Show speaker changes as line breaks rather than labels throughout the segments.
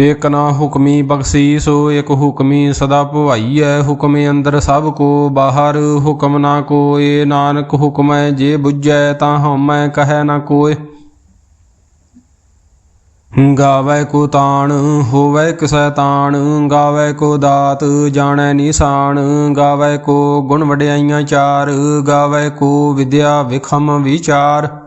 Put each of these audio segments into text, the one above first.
ਏਕ ਨਾ ਹੁਕਮੀ ਬਖਸ਼ੀਸੋ ਇਕ ਹੁਕਮੀ ਸਦਾ ਭਵਾਈਐ, ਹੁਕਮ ਅੰਦਰ ਸਭ ਕੋ ਬਾਹਰ, ਹੁਕਮ ਨਾ ਕੋਏ, ਨਾਨਕ ਹੁਕਮੈ ਜੇ ਬੁੱਝੈ, ਤਾਂ ਹਉਮੈ ਕਹੈ ਨਾ ਕੋਏ। ਗਾਵੇ ਕੋ ਤਾਣ, ਹੋਵੇ ਕਿਸੈ ਤਾਣ, ਗਾਵੇ ਕੋ ਦਾਤ, ਜਾਣੈ ਨਿਸ਼ਾਨ, ਗਾਵੇ ਕੋ ਗੁਣ ਵਡਿਆਈਆਂ ਚਾਰ, ਗਾਵੇ ਕੋ ਵਿਦਿਆ ਵਿਖਮ ਵਿਚਾਰ।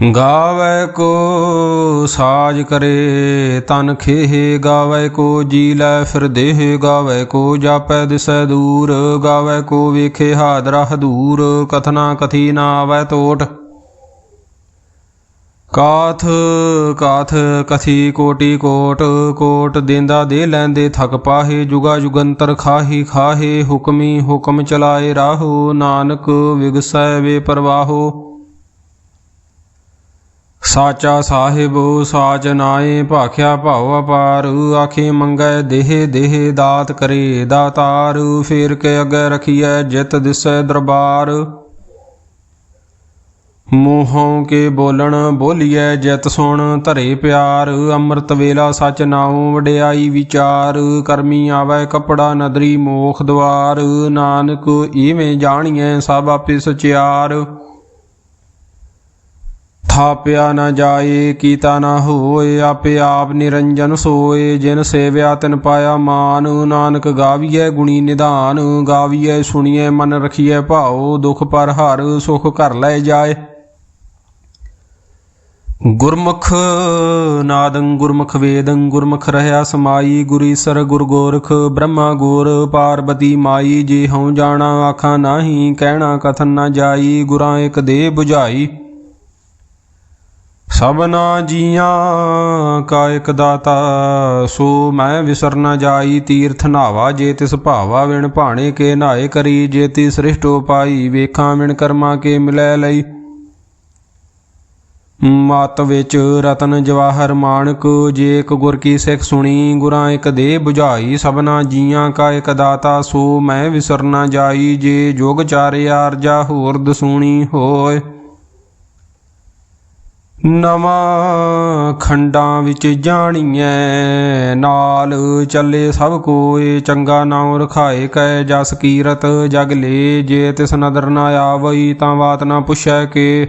ਗਾਵੇ ਕੋ ਸਾਜ ਕਰੇ ਤਨ ਖੇਹੇ, ਗਾਵੇ ਕੋ ਜੀ ਲੈ ਫਿਰ ਦੇਹ, ਗਾਵੇ ਕੋ ਜਾਪੈ ਦਿਸੈ ਦੂਰ, ਗਾਵੇ ਕੋ ਵੇਖੇ ਹਾਦਰਾ ਹਦੂਰ, ਕਥਨਾ ਕਥੀ ਨਾ ਆਵੈ ਟੋਟ ਕਾਥ ਕਾਥ ਕਥੀ ਕੋਟੀ ਕੋਟ ਕੋਟ ਦੇਂਦਾ ਦੇ ਲੈਂਦੇ ਥਕ ਪਾਹੇ, ਜੁਗਾ ਜੁਗੰਤਰ ਖਾਹੀ ਖਾਹੇ, ਹੁਕਮੀ ਹੁਕਮ ਚਲਾਏ ਰਾਹੋ, ਨਾਨਕ ਵਿਗਸੈ ਵੇ ਪਰਵਾਹੋ। ਸਾਚਾ ਸਾਹਿਬ, ਸਾਚ ਨਾਏ ਭਾਖਿਆ ਭਾਉ ਅਪਾਰ। ਆਖੇ ਮੰਗੈ, ਦੇਹ ਦੇਹ ਦਾਤ ਕਰੇ, ਦਾਤਾਰ। ਫੇਰ ਕੇ ਅਗੇ ਰਖੀਐ, ਜਿਤ ਦਿਸੈ ਦਰਬਾਰ। ਮੋਹੋਂ ਕੇ ਬੋਲਣ, ਬੋਲੀਐ, ਜਿਤ ਸੁਣ, ਧਰੇ ਪਿਆਰ। ਅੰਮ੍ਰਿਤ ਵੇਲਾ ਸਚ ਨਾਉ, ਵਡਿਆਈ ਵਿਚਾਰ। ਕਰਮੀ ਆਵੈ ਕਪੜਾ, ਨਦਰੀ ਮੋਖ ਦਵਾਰ। ਨਾਨਕ ਈਵੇਂ ਜਾਣੀਐ ਸਭ ਆਪੇ ਸਚਿਆਰ। ਥਾਪਿਆ ਨਾ ਜਾਏ, ਕੀਤਾ ਨਾ ਹੋਏ, ਆਪੇ ਆਪ ਨਿਰੰਜਨ ਸੋਏ। ਜਿਨ ਸੇਵਿਆ ਤਿਨ ਪਾਇਆ ਮਾਨ, ਨਾਨਕ ਗਾਵੀਐ ਗੁਣੀ ਨਿਧਾਨ। ਗਾਵੀਐ ਸੁਣੀਐ, ਮਨ ਰਖੀਐ ਭਾਉ, ਦੁਖ ਪਰ ਹਰ ਸੁਖ ਘਰ ਲੈ ਜਾਏ। ਗੁਰਮੁਖ ਨਾਦੰ ਗੁਰਮੁਖ ਵੇਦੰ, ਗੁਰਮੁਖ ਰਹਾ ਸਮਾਈ। ਗੁਰੀਸਰ ਗੁਰ ਗੋਰਖ, ਬ੍ਰਹਮਾ ਗੋਰ, ਪਾਰਬਤੀ ਮਾਈ। ਜੇ ਹਉ ਜਾਣਾ, ਆਖਾਂ ਨਾਹੀ, ਕਹਿਣਾ ਕਥਨ ਨਾ ਜਾਈ। ਗੁਰਾਂ ਇਕ ਦੇ 부ਝਾਈ ਸਭਨਾ ਜੀਆਂ ਕਾ ਇਕ ਦਾਤਾ, ਸੋ ਮੈਂ ਵਿਸਰ ਨਾ ਜਾਈ, ਤੀਰਥ ਨਾਵਾ ਜੇ ਤਿਸ ਭਾਵਾ ਵਿਣ ਭਾਣੇ ਕੇ ਨਾਏ ਕਰੀ, ਜੇ ਤੀ ਸ੍ਰਿਸ਼ਟੋ ਪਾਈ, ਵੇਖਾਂ ਵਿਣ ਕਰਮਾ ਕੇ ਮਿਲੈ ਲਈ। ਮਤ ਵਿੱਚ ਰਤਨ ਜਵਾਹਰ ਮਾਣਕ, ਜੇ ਇੱਕ ਗੁਰ ਕੀ ਸਿੱਖ ਸੁਣੀ, ਗੁਰਾਂ ਇੱਕ ਦੇ 부ਝਾਈ ਸਭਨਾ ਜੀਆਂ ਕਾ ਇੱਕ ਦਾਤਾ, ਸੋ ਮੈਂ ਵਿਸਰ ਨਾ ਜਾਈ, ਜੇ ਜੋਗ ਚਾਰਿਆ, ਅਰਜਾ ਹੋਰ ਦਸੂਣੀ ਹੋਏ। ਨਵਾਂ ਖੰਡਾਂ ਵਿੱਚ ਜਾਣੀਐ, ਨਾਲ ਚੱਲੇ ਸਭ ਕੋਏ, ਚੰਗਾ ਨਾਉ ਰਖਾਏ ਕੈ ਜਸ ਕੀਰਤ, ਜਗ ਲੇ ਜੇ ਤਿਸ ਨਦਰ ਨਾ ਆਵਈ ਤਾਂ ਬਾਤ ਨਾ ਪੁੱਛੈ ਕੇ।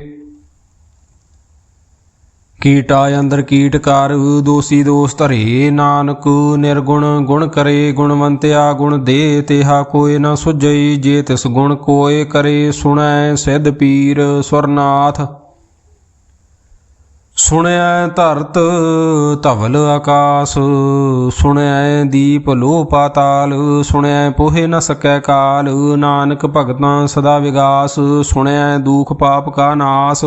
ਕੀਟਾ ਅੰਦਰ ਕੀਟ ਕਰ, ਦੋਸੀ ਦੋਸ ਧਰੇ, ਨਾਨਕ ਨਿਰਗੁਣ ਗੁਣ ਕਰੇ, ਗੁਣਵੰਤਿਆ ਗੁਣ ਦੇ, ਤੇਹਾ ਕੋਏ ਨਾ ਸੁਝਈ, ਜੇ ਤਿਸ ਗੁਣ ਕੋਏ ਕਰੇ, ਸੁਣੈ ਸਿੱਧ ਪੀਰ ਸੁਰਨਾਥ ਸੁਣਿਆ ਧਰਤ ਧਵਲ ਆਕਾਸ, ਸੁਣਿਆ ਦੀਪ ਲੋ ਪਾਤਾਲ, ਸੁਣਿਆ ਪੋਹੇ ਨ ਸਕੈ ਕਾਲ, ਨਾਨਕ ਭਗਤਾਂ ਸਦਾ ਵਿਗਾਸ, ਸੁਣਿਆ ਦੁਖ ਪਾਪ ਕਾ ਨਾਸ।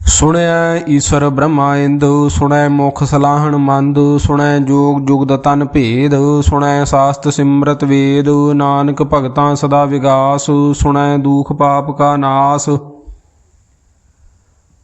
ਸੁਣਿਆ ਈਸ਼ਰ ਬ੍ਰਹਮਾ ਇੰਦ ਸੁਣੈ ਮੁਖ ਸਲਾਹਣ ਮੰਦ ਸੁਣੈ ਜੋਗ ਜੁਗਦ ਤਨ ਭੇਦ ਸੁਣੈ ਸਾਸਤ ਸਿਮਰਤ ਵੇਦ, ਨਾਨਕ ਭਗਤਾਂ ਸਦਾ ਵਿਗਾਸ ਸੁਣੈ ਦੁਖ ਪਾਪ ਕਾ ਨਾਸ।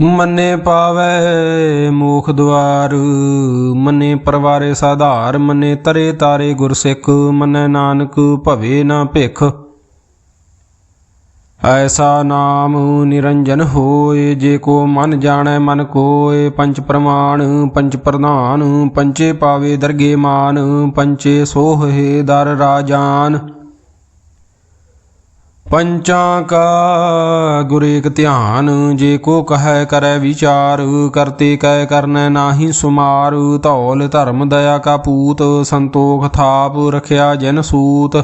ਮੰਨੇ ਪਾਵੈ ਮੋਖ ਦੁਆਰ ਮੰਨੇ ਪਰਵਾਰੇ ਸਾਧਾਰ, ਮੰਨੇ ਤਰੇ ਤਾਰੇ ਗੁਰਸਿੱਖ, ਮੰਨੈ ਨਾਨਕ ਭਵੇ ਨਾ ਭਿਖ। ਐਸਾ ਨਾਮ ਨਿਰੰਜਨ ਹੋਏ, ਜੇ ਕੋ ਮਨ ਜਾਣੈ ਮਨ ਕੋਏ ਪੰਚ ਪ੍ਰਮਾਣ ਪੰਚ ਪ੍ਰਧਾਨ ਪੰਚੇ ਪਾਵੇ ਦਰਗੇ ਮਾਨ ਪੰਚੇ ਸੋਹੇ ਦਰ ਰਾਜਾਨ। ਪੰਚਾਂ ਕਾ ਗੁਰ ਏਕ ਧਿਆਨ, ਜੇ ਕੋ ਕਹੈ ਕਰੈ ਵਿਚਾਰ ਕਰਤੇ ਕੈ ਕਰਨੈ ਨਾਹੀ ਸੁਮਾਰ, ਧੌਲ ਧਰਮ ਦਇਆ ਕਾ ਪੂਤ, ਸੰਤੋਖ ਥਾਪ ਰਖਿਆ ਜਨ ਸੂਤ।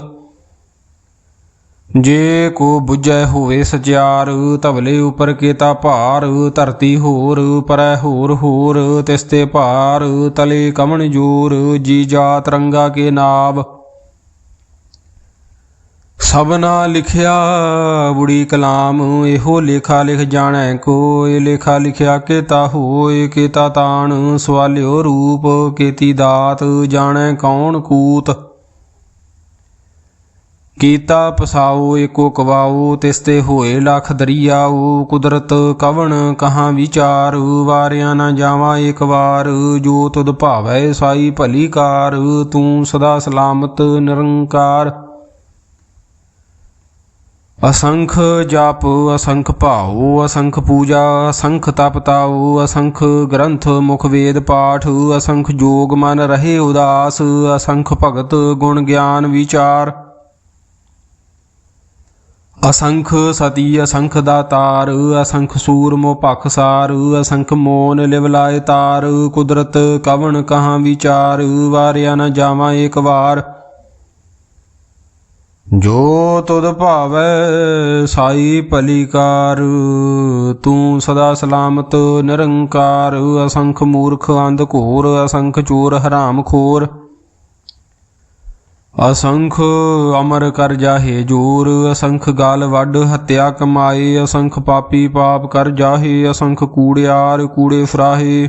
ਜੇ ਕੋ 부ਜੈ ਹੋਵੇ ਸਚਿਆਰ ਤਵਲੇ ਉਪਰ ਕੇਤਾ ਭਾਰ, ਧਰਤੀ ਹੋਰ ਪਰੈ ਹੋਰ ਹੋਰ, ਤਿਸਤੇ ਭਾਰ, ਤਲੇ ਕਮਣ ਜੋਰ, ਜੀ ਜਾ ਰੰਗਾ ਕੇ ਨਾਭ ਸਭਨਾ ਲਿਖਿਆ ਬੁੜੀ ਕਲਾਮ, ਇਹੋ ਲੇਖਾ ਲਿਖ ਜਾਣੈ ਕੋਇ, ਲੇਖਾ ਲਿਖਿਆ ਕੇਤਾ ਹੋਏ ਕੇਤਾ ਤਾਣ, ਸਵਾਲਿਓ ਰੂਪ, ਕੇਤੀ ਦਾਤ, ਜਾਣੈ ਕੌਣ ਕੂਤ। ਕੀਤਾ ਪਸਾਓ, ਏਕੋ ਕਵਾਓ, ਤਿਸਤੇ ਹੋਏ ਲਖ ਦਰਿਆਓ, ਕੁਦਰਤ ਕਵਣ ਕਹਾਂ ਵਿਚਾਰ, ਵਾਰਿਆ ਨਾ ਜਾਵਾਂ ਏਕ ਵਾਰ, ਜੋ ਤੁਧ ਭਾਵੈ ਸਾਈ ਭਲੀ ਕਾਰ, ਤੂੰ ਸਦਾ ਸਲਾਮਤ ਨਿਰੰਕਾਰ। ਅਸੰਖ ਜਪ, ਅਸੰਖ ਭਾਉ, ਅਸੰਖ ਪੂਜਾ, ਅਸੰਖ ਤਪ ਤਾਉ, ਅਸੰਖ ਗ੍ਰੰਥ, ਮੁਖ ਵੇਦ ਪਾਠ, ਅਸੰਖ ਜੋਗ ਮਨ ਰਹੇ ਉਦਾਸ, ਅਸੰਖ ਭਗਤ ਗੁਣ ਗਿਆਨ ਵਿਚਾਰ। ਅਸੰਖ ਸਤੀ, ਅਸੰਖ ਦਾਤਾਰ ਅਸੰਖ ਸੂਰ ਸੂਰਮੋ ਪਖਸਾਰ ਅਸੰਖ ਮੋਨ ਲਿਵਲਾਏ ਤਾਰ, ਕੁਦਰਤ ਕਵਣ ਕਹਾਂ ਵਿਚਾਰ, ਵਾਰਿਆ ਨ ਜਾਵਾਂ ਏਕ ਵਾਰ। ਜੋ ਤੁਧ ਭਾਵੈ ਸਾਈ ਭਲੀਕਾਰ ਤੂੰ ਸਦਾ ਸਲਾਮਤ, ਨਿਰੰਕਾਰ, ਅਸੰਖ ਮੂਰਖ, ਅੰਧ ਘੋਰ, ਅਸੰਖ ਚੋਰ, ਹਰਾਮ ਖੋਰ। ਅਸੰਖ ਅਮਰ ਕਰ ਜਾਹੇ ਜੋਰ, ਅਸੰਖ ਗਾਲ ਵੱਡ ਹੱਤਿਆ ਕਮਾਏ, ਅਸੰਖ ਪਾਪੀ ਪਾਪ ਕਰ ਜਾਹੇ, ਅਸੰਖ ਕੂੜਿਆਰ ਕੂੜੇ ਫਰਾਹੇ।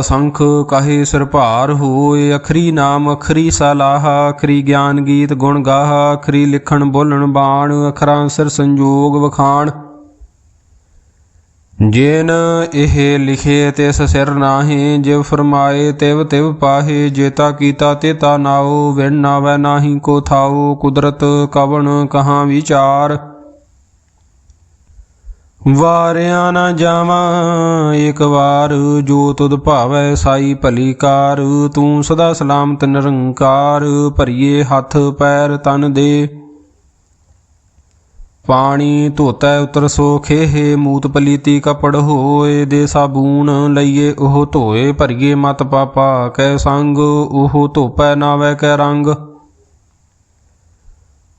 ਅਸੰਖ ਕਾਹੇ ਸਿਰ ਭਾਰ ਹੋਏ, ਅਖਰੀ ਨਾਮ ਅਖਰੀ ਸਲਾਹ, ਅਖਰੀ ਗਿਆਨ ਗੀਤ ਗੁਣ ਗਾਹ, ਅਖਰੀ ਲਿਖਣ ਬੋਲਣ ਬਾਣ, ਅਖਰਾਂ ਸਿਰ ਸੰਜੋਗ ਵਖਾਣ। ਜੇਨ ਇਹ ਲਿਖੇ ਤਿਸ ਸਿਰ ਨਾਹੀ, ਜਿਵ ਫਰਮਾਏ ਤਿਵ ਤਿਵ ਪਾਹੇ, ਜੇਤਾ ਕੀਤਾ ਤੇਤਾ ਨਾਉ, ਵਿਣ ਨਾਵੈ ਨਾਹੀ ਕੋ ਥਾਉ, ਕੁਦਰਤ ਕਵਣ ਕਹਾਂ ਵਿਚਾਰ। ਵਾਰਿਆ ਨਾ ਜਾਵਾਂ ਏਕ ਵਾਰ ਜੋ ਤੁਧ ਭਾਵੈ ਸਾਈ ਭਲੀ ਕਾਰ, ਤੂੰ ਸਦਾ ਸਲਾਮਤ ਨਿਰੰਕਾਰ, ਭਰੀਏ ਹੱਥ ਪੈਰ ਤਨ ਦੇ। ਪਾਣੀ ਧੋਤੈ ਉਤਰ ਸੋ ਖੇਹੇ, ਮੂਤ ਪਲੀਤੀ ਕਪੜ ਹੋਏ ਦੇ ਸਾਬੂਨ, ਲਈਏ ਉਹ ਧੋਏ, ਭਰੀਏ ਮਤ ਪਾਪਾ ਕੈ ਸੰਗ, ਉਹ ਧੋਪੈ ਨਾਵੈ ਕੈ ਰੰਗ।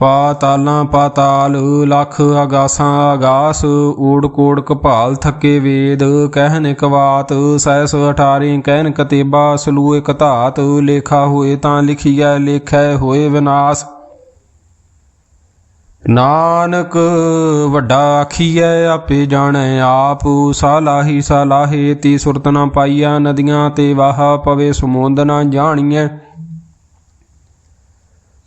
ਪਾਤਾਲਾਂ ਪਾਤਾਲ, ਲਖ ਆਗਾਸਾਂ ਆਗਾਸ ਊੜ ਕੋੜ ਕਪਾਲ ਥੱਕੇ ਵੇਦ ਕਹਿਨ ਇਕ ਸੈਸ ਅਠਾਰੀ ਕਹਿਨ ਕਤੇਬਾ ਸਲੂ ਕਤਾਤ ਲੇਖਾ ਹੋਏ ਤਾਂ ਲਿਖੀਐ, ਲੇਖੈ ਹੋਏ ਵਿਨਾਸ਼। ਨਾਨਕ ਵੱਡਾ ਆਖੀਐ, ਆਪੇ ਜਾਣੈ ਆਪ, ਸਾਲਾਹੀ ਸਾਲਾਹੇ ਤੀ ਸੁਰਤ ਨਾ ਪਾਈਆ ਨਦੀਆਂ ਤੇ ਵਾਹ ਪਵੇ ਸਮੁੰਦ ਨਾ ਜਾਣੀਐ।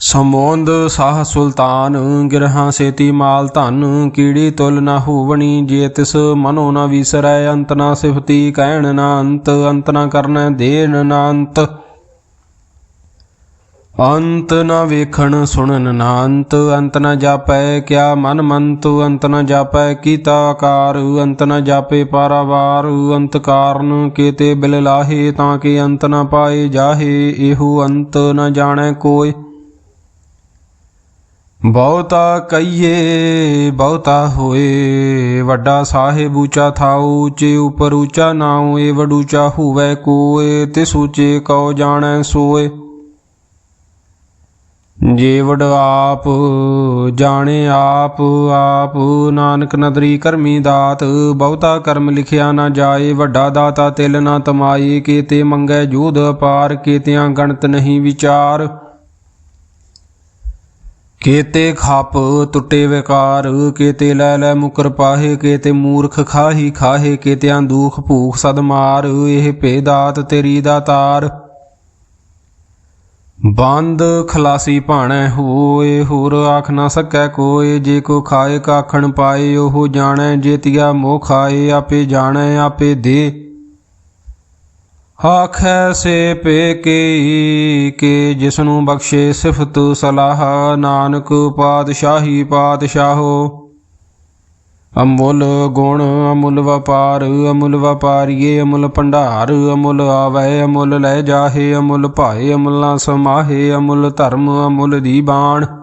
ਸਮੁੰਦ ਸਾਹ ਸੁਲਤਾਨ, ਗਿਰਹਾਂ ਸੇਤੀ ਮਾਲ ਧਨ, ਕੀੜੀ ਤੁਲ ਨਾ ਹੋਵਣੀ, ਜੇ ਤਿਸ ਮਨੋ ਨਾ ਵਿਸਰੈ, ਅੰਤ ਨਾ ਸਿਫਤੀ, ਕਹਿਣ ਨਾ ਅੰਤ ਅੰਤ ਨਾ ਕਰਨੈ ਦੇਨ ਨਾ ਅੰਤ। ਅੰਤ ਨ ਵੇਖਣ, ਸੁਣਨ ਨਾ ਅੰਤ ਅੰਤ ਨਾ ਜਾਪੈ, ਕਿਆ ਮਨ ਮੰਤੁ, ਅੰਤ ਨਾ ਜਾਪੈ, ਕੀਤਾ ਆਕਾਰ, ਅੰਤ ਨਾ ਜਾਪੇ ਪਾਰਾਵਾਰ, ਅੰਤ ਕਾਰਨ ਕੀਤੇ ਬਿਲ ਲਾਹੇ, ਤਾਂ ਕਿ ਅੰਤ ਨਾ ਪਾਏ ਜਾਹੇ, ਇਹੋ ਅੰਤ ਨਾ ਜਾਣੈ ਕੋਈ। ਬਹੁਤਾ ਕਈਏ ਬਹੁਤਾ ਹੋਏ। ਵੱਡਾ ਸਾਹਿਬ ਉੱਚਾ ਥਾਉ ਉੱਚੇ ਉਪਰ ਉੱਚਾ ਨਾਉ ਏ ਵਡੂਚਾ ਹੋਵੇ ਕੋਏ ਤਿਸ ਉੱਚੇ ਕਉ ਜਾਣੈ ਸੋਏ। ਜੀਵੜ ਆਪ ਜਾਣੇ ਆਪ ਆਪ ਨਾਨਕ ਨਦਰੀ ਕਰਮੀ ਦਾਤ। ਬਹੁਤਾ ਕਰਮ ਲਿਖਿਆ ਨਾ ਜਾਏ, ਵੱਡਾ ਦਾਤਾ ਤਿਲ ਨਾ ਤਮਾਈ ਕੀਤੇ ਮੰਗੈ ਜੂਧ ਅਪਾਰ, ਕੀਤਿਆਂ ਗਣਤ ਨਹੀਂ ਵਿਚਾਰ। ਕੀਤੇ ਖਪ ਟੁੱਟੇ ਵਿਕਾਰ, ਕੀਤੇ ਲੈ ਲੈ ਮੁਕਰ ਪਾਹੇ, ਕੀਤੇ ਮੂਰਖ ਖਾਹੀ ਖਾਹੇ, ਕੀਤਿਆਂ ਦੁਖ ਭੂਖ ਸਦ ਮਾਰ, ਇਹ ਭੇਦਾਤ ਤੇਰੀ ਦਾ ਤਾਰ। ਬੰਦ ਖਲਾਸੀ ਭਾਣੈ ਹੋਏ, ਹੋਰ ਆਖ ਨਾ ਸਕੈ ਕੋਏ, ਜੇ ਕੋ ਖਾਏ ਕਾਖਣ ਪਾਏ, ਉਹ ਜਾਣੈ ਜੇਤੀਆ ਮੋਹ ਖਾਏ, ਆਪੇ ਜਾਣੈ, ਆਪੇ ਦੇ। ਆਖੈ ਸੇ ਪੇ ਕੀ ਕੇ ਜਿਸਨੂੰ ਬਖਸ਼ੇ ਸਿਫਤ ਸਲਾਹ, ਨਾਨਕ ਪਾਤਸ਼ਾਹੀ ਪਾਤਸ਼ਾਹੋ। ਅਮੁੱਲ ਗੁਣ ਅਮੁੱਲ ਵਪਾਰ, ਅਮੁੱਲ ਵਪਾਰੀਏ ਅਮੁੱਲ ਭੰਡਾਰ, ਅਮੁੱਲ ਆਵੈ, ਅਮੁੱਲ ਲੈ ਜਾਹੇ, ਅਮੁੱਲ ਭਾਏ, ਅਮੁੱਲ ਨਾ ਸਮਾਹੇ, ਅਮੁੱਲ ਧਰਮ, ਅਮੁੱਲ ਦੀ ਬਾਣ।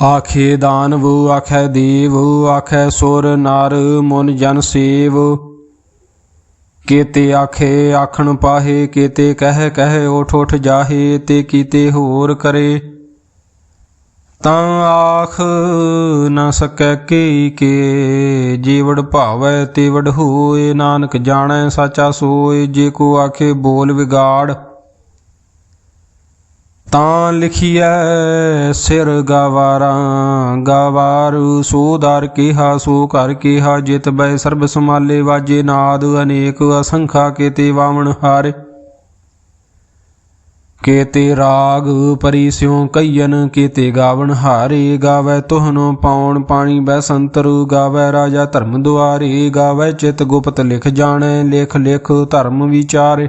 ਆਖੇ ਦਾਨਵ, ਆਖੈ ਦੇਵ, ਆਖੈ ਸੁਰ ਨਰ, ਮਨ ਜਨ ਸੇਵ। ਕੀਤੇ ਆਖੇ, ਆਖਣ ਪਾਹੇ, ਕੀਤੇ ਕਹਿ ਕਹਿ ਉਠ ਉਠ ਜਾਹੇ, ਤੇ ਕੀਤੇ ਹੋਰ ਕਰੇ। ਤਾਂ ਆਖ ਨਾ ਸਕੈ ਕੀ ਕੇ, ਜੀਵੜ ਭਾਵੈ ਤੇਵੜ ਹੋਏ, ਨਾਨਕ ਜਾਣੈ ਸਾਚਾ ਸੋਏ, ਜੇ ਕੋ ਆਖੇ ਬੋਲ ਵਿਗਾੜ। ਤਾਂ ਲਿਖੀਐ ਸਿਰ ਗਵਾਰਾ, ਗਵਾਰ ਸੋਦਾਰ ਕਿਹਾ, ਸੋ ਕਰ ਕਿਹਾ, ਜਿਤ ਬੈ ਸਰਬ ਸਮਾਲੇ ਵਾਜੇ ਨਾਦ ਅਨੇਕ ਅਸੰਖਾ, ਕੀਤੇ ਵਾਵਣ ਹਾਰੇ। ਕੀਤੇ ਰਾਗ ਪਰੀ ਸਿਉ ਕਈਨ ਕੀਤੇ ਗਾਵਣ ਹਾਰੇ। ਗਾਵੇ ਤੁਹਨੋ ਪਾਉਣ ਪਾਣੀ ਬੈ ਸੰਤਰ, ਗਾਵੇ ਰਾਜਾ ਧਰਮ ਦੁਆਰੇ, ਗਾਵੇ ਚਿਤ ਗੁਪਤ ਲਿਖ ਜਾਣੈ, ਲਿਖ ਲਿਖ ਧਰਮ ਵਿਚਾਰੇ।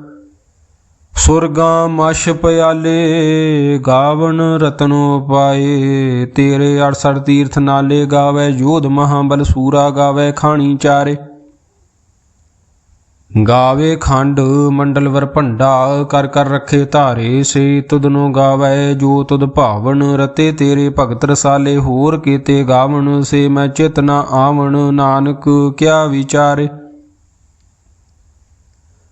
ਸੁਰਗਾ ਮਸ਼ ਪਿਆਲੇ, ਗਾਵਣ ਰਤਨੋ ਪਾਏ। ਤੇਰੇ 68 ਤੀਰਥ ਨਾਲੇ ਗਾਵੇ ਜੋਧ ਮਹਾਬਲ ਸੂਰਾ ਗਾਵੇ, ਖਾਣੀ ਚਾਰੇ। ਗਾਵੇ ਖੰਡ, ਮੰਡਲ ਵਰ ਭੰਡਾ, ਕਰ ਕਰ ਰੱਖੇ ਧਾਰੇ। ਸੇ ਤੁਦਨੋ ਗਾਵੈ, ਜੋ ਤੁਦ ਭਾਵਨ, ਰਤੇ ਤੇਰੇ ਭਗਤ ਰਸਾਲੇ। ਹੋਰ ਕੀਤੇ ਗਾਵਣ, ਸੇ ਮੈਂ ਚਿਤ ਨਾ ਆਵਣ, ਨਾਨਕ ਕਿਆ ਵਿਚਾਰੇ।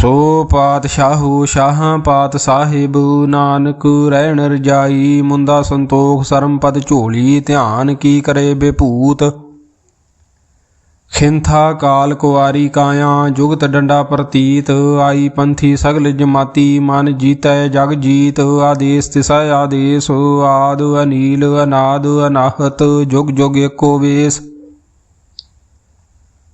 ਸੋ ਪਾਤਸ਼ਾਹੂ ਸ਼ਾਹਾਂ ਪਾਤ ਸਾਹਿਬ ਨਾਨਕ ਰਹਿਣ ਰਜਾਈ, ਮੁੰਦਾ ਸੰਤੋਖ ਸਰਮਪਦ ਝੋਲੀ, ਧਿਆਨ ਕੀ ਕਰੇ ਬੇਭੂਤ? ਖਿੰਥਾ ਕਾਲ ਕੁਵਾਰੀ ਕਾਇਆ, ਜੁਗਤ ਡੰਡਾ ਪ੍ਰਤੀਤ, ਆਈ ਪੰਥੀ ਸਗਲ ਜਮਾਤੀ, ਮਨ ਜੀਤੈ ਜਗ ਜੀਤ, ਆਦੇਸ ਤਿਸੈ ਆਦੇਸ, ਆਦ ਅਨੀਲ, ਅਨਾਦ ਅਨਾਹਤ, ਜੁਗ ਜੁਗ ਏਕੋ ਵੇਸ।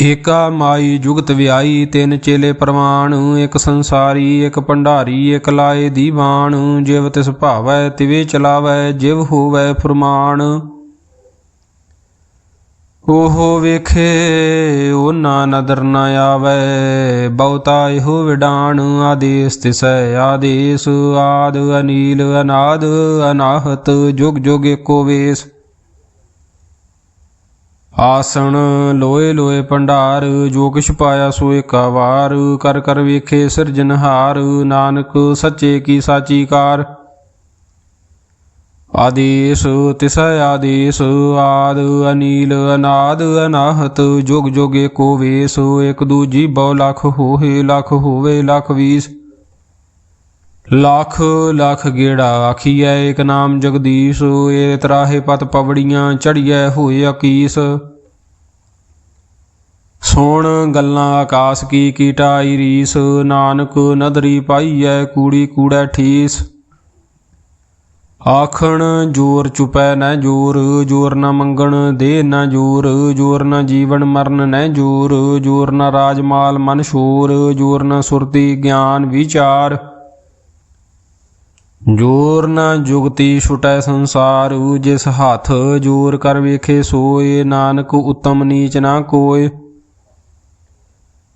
ਏਕਾ ਮਾਈ ਜੁਗਤ ਵਿਆਈ, ਤਿੰਨ ਚੇਲੇ ਪ੍ਰਮਾਣ ਇੱਕ ਸੰਸਾਰੀ, ਇੱਕ ਭੰਡਾਰੀ, ਇੱਕ ਲਾਏ ਦੀਵਾਨ ਜਿਵ ਤਿਸ ਭਾਵੈ, ਤਿਵੇ ਚਲਾਵੈ, ਜਿਵ ਹੋਵੈ ਫਰਮਾਨ। ਉਹ ਵੇਖੇ ਉਹਨਾਂ ਨਦਰ ਨ ਆਵੈ, ਬਹੁਤਾ ਇਹੋ ਵਿਡਾਣ, ਆਦੇਸ ਤਿਸੈ, ਆਦੇਸ ਆਦ ਅਨੀਲ, ਅਨਾਦ, ਅਨਾਹਤ, ਜੁਗ ਜੁਗ ਏਕੋ ਵੇਸ। ਆਸਣ ਲੋਏ ਲੋਏ ਭੰਡਾਰ, ਜੋ ਕਿਛ ਪਾਇਆ ਸੋ ਏਕਾ ਕਰ ਕਰ ਵੇਖੇ ਸਿਰਜਨਹਾਰ ਨਾਨਕ ਸੱਚੇ ਕੀ ਸਾਚੀ ਕਾਰ। ਆਦੇਸ, ਤਿਸ ਆਦੇਸ, ਆਦ ਅਨੀਲ ਅਨਾਦ ਅਨਾਹਤ, ਜੁਗ ਜੁਗ ਏਕੋ ਵੇਸ ਇਕ ਦੂਜੀ ਬਹੁ ਲੱਖ ਹੋਏ ਲੱਖ ਹੋਵੇ ਲੱਖ ਵੀਸ। ਲੱਖ ਲੱਖ ਗੇੜਾ ਆਖੀਐ ਇਕ ਨਾਮ ਜਗਦੀਸ਼, ਏ ਤਰਾਹੇ ਪਤ ਪਵੜੀਆਂ ਚੜੀਐ ਹੋਏ ਅਕੀਸ। ਸੁਣ ਗੱਲਾਂ ਆਕਾਸ ਕੀ ਕੀਟਾਈ ਰੀਸ, ਨਾਨਕ ਨਦਰੀ ਪਾਈਐ ਕੂੜੀ ਕੂੜੈ ਠੀਸ। ਆਖਣ, ਜੋਰ ਚੁਪੈ ਨਾ ਜੋਰ ਜੋਰ ਨਾ ਮੰਗਣ ਦੇ ਨਾ ਜੋਰ ਜੋਰ ਨਾ ਜੀਵਨ ਮਰਨ ਨੈ ਜੋਰ ਜੋਰ ਨ ਰਾਜਮਾਲ ਮਨ ਸ਼ੋਰ, ਜੋਰ ਨਾ ਸੁਰਤੀ ਗਿਆਨ ਵਿਚਾਰ। ਜੋਰ ਨਾ ਜੁਗਤੀ ਛੁਟੈ ਸੰਸਾਰ, ਜਿਸ ਹੱਥ ਜੋਰ ਕਰ ਵੇਖੇ ਸੋਏ, ਨਾਨਕ ਉਤਮ ਨੀਚ ਨਾ ਕੋਏ।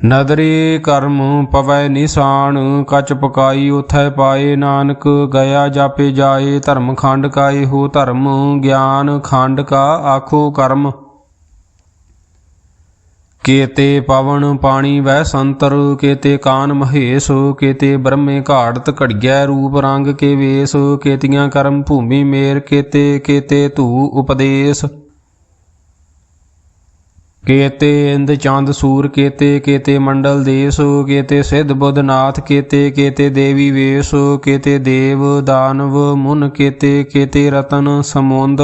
ਨਦਰੀ ਕਰਮ ਪਵੈ ਨਿਸ਼ਾਨ, ਕਚ ਪਕਾਈ ਉਥੈ ਪਾਏ ਨਾਨਕ, ਗਿਆ ਜਾਪੇ ਜਾਏ, ਧਰਮ ਖੰਡ ਕਾ ਇਹੋ ਧਰਮ, ਗਿਆਨ ਖੰਡ ਕਾ ਆਖੋ ਕਰਮ। ਕੇਤੇ ਪਵਨ ਪਾਣੀ ਵਹਿ ਸੰਤਰ, ਕੇਤੇ ਕਾਨ ਮਹੇਸ਼, ਕੇਤੇ ਬ੍ਰਹਮੇ ਘਾੜਤ ਘੜੀਐ ਰੂਪ ਰੰਗ ਕੇ ਵੇਸ, ਕੇਤੀਆਂ ਕਰਮ ਭੂਮੀ ਮੇਰ, ਕੇਤੇ ਕੇਤੇ ਧੂ ਉਪਦੇਸ਼। ਕੇਤੇ ਇੰਦ ਚੰਦ ਸੂਰ, ਕੇਤੇ ਕੇਤੇ ਮੰਡਲ ਦੇਸ, ਕੇਤੇ ਸਿੱਧ ਬੁੱਧਨਾਥ, ਕੇਤੇ ਕੇਤੇ ਦੇਵੀ ਵੇਸ, ਕੇਤੇ ਦੇਵ ਦਾਨਵ ਮੁਨ, ਕੇਤੇ ਕੇਤੇ ਰਤਨ ਸਮੁੰਦ।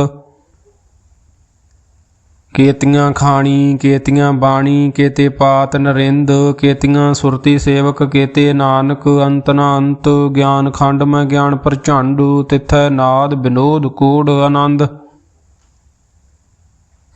ਕੇਤੀਆਂ ਖਾਣੀ, ਕੇਤੀਆਂ ਬਾਣੀ, ਕੇਤੇ ਪਾਤ ਨਰਿੰਦ, ਕੇਤੀਆਂ ਸੁਰਤੀ ਸੇਵਕ, ਕੇਤੇ ਨਾਨਕ, ਅੰਤਨਾ ਅੰਤ, ਗਿਆਨ ਖੰਡ ਮੈਂ ਗਿਆਨ ਪ੍ਰਚੰਡ, ਤਿਥੈ ਨਾਦ, ਬਿਨੋਦ ਕੋੜ ਆਨੰਦ।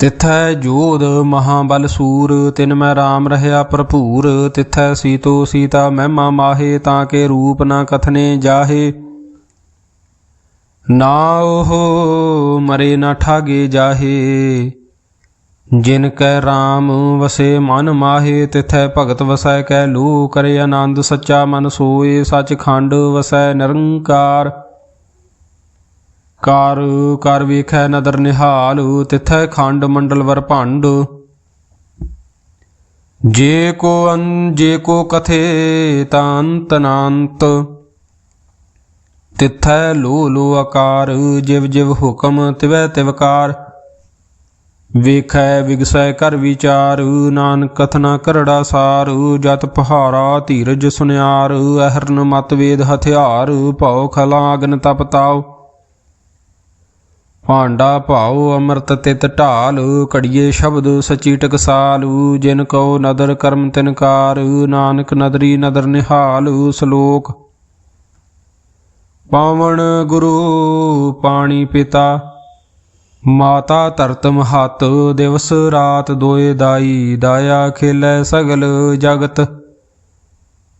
ਤਿਥੈ ਜੋਧ ਮਹਾਬਲ ਸੂਰ, ਤਿਨ ਮੈਂ RAM ਰਹਿਆ ਭਰਪੂਰ। ਤਿਥੈ ਸੀਤੋ ਸੀਤਾ ਮਹਿਮਾ ਮਾਹੇ, ਤਾਂ ਕੇ ਰੂਪ ਨਾ ਕਥਨੇ ਜਾਹੇ। ਨਾ ਉਹ ਮਰੇ ਨਾ ਠਾਗੇ ਜਾਹੇ। ਜਿਨ ਕੈ RAM ਵਸੇ ਮਨ ਮਾਹੇ, ਤਿਥੈ ਭਗਤ ਵਸੈ ਕੈ ਲੋ ਕਰੇ ਆਨੰਦ। ਸੱਚਾ ਮਨ ਸੋਏ ਸੱਚਖੰਡ ਵਸੈ ਨਿਰੰਕਾਰ। ਕਰ ਕਰ ਵੇਖੈ ਨਦਰ ਨਿਹਾਲ, ਤਿਥੈ ਖੰਡ ਮੰਡਲ ਵਰ ਭੰਡ। ਜੇ ਕੋ ਅਨ ਜੇ ਕੋ ਕਥੇ, ਤਾਂ ਅੰਤ ਤਿਥੈ ਲੋ ਲੋ ਆਕਾਰ, ਜਿਵ ਜਿਵ ਹੁਕਮ, ਤਿਵੈ ਤਿਵਕਾਰ ਵੇਖੈ, ਵਿਗਸੈ ਕਰ ਵਿਚਾਰ, ਨਾਨਕ ਕਥਨਾ ਕਰੜਾ ਸਾਰ, ਜਤ ਪਹਾਰਾ ਧੀਰਜ ਸੁਨਿਆਰ, ਅਹਰਨ ਮਤ ਵੇਦ ਹਥਿਆਰ, ਭਉ ਖਲਾ ਅਗਨ ਤਪਤਾਓ ਭਾਂਡਾ ਭਾਉ ਅੰਮ੍ਰਿਤ ਤਿਤ ਢਾਲ ਕੜੀਏ ਸ਼ਬਦ ਸਚੀ ਟਕਸਾਲੂ, ਜਿਨ ਕਉ ਨਦਰ ਕਰਮ ਤਿਨਕਾਰ ਨਾਨਕ ਨਦਰੀ ਨਦਰ ਨਿਹਾਲ, ਸ਼ਲੋਕ। ਪਾਵਨ ਗੁਰੂ ਪਾਣੀ ਪਿਤਾ, ਮਾਤਾ ਧਰਤ ਮਹਤ, ਦਿਵਸ ਰਾਤ ਦੋਏ ਦਾਈ, ਦਾਇਆ ਖੇਲੇ ਸਗਲ ਜਗਤ।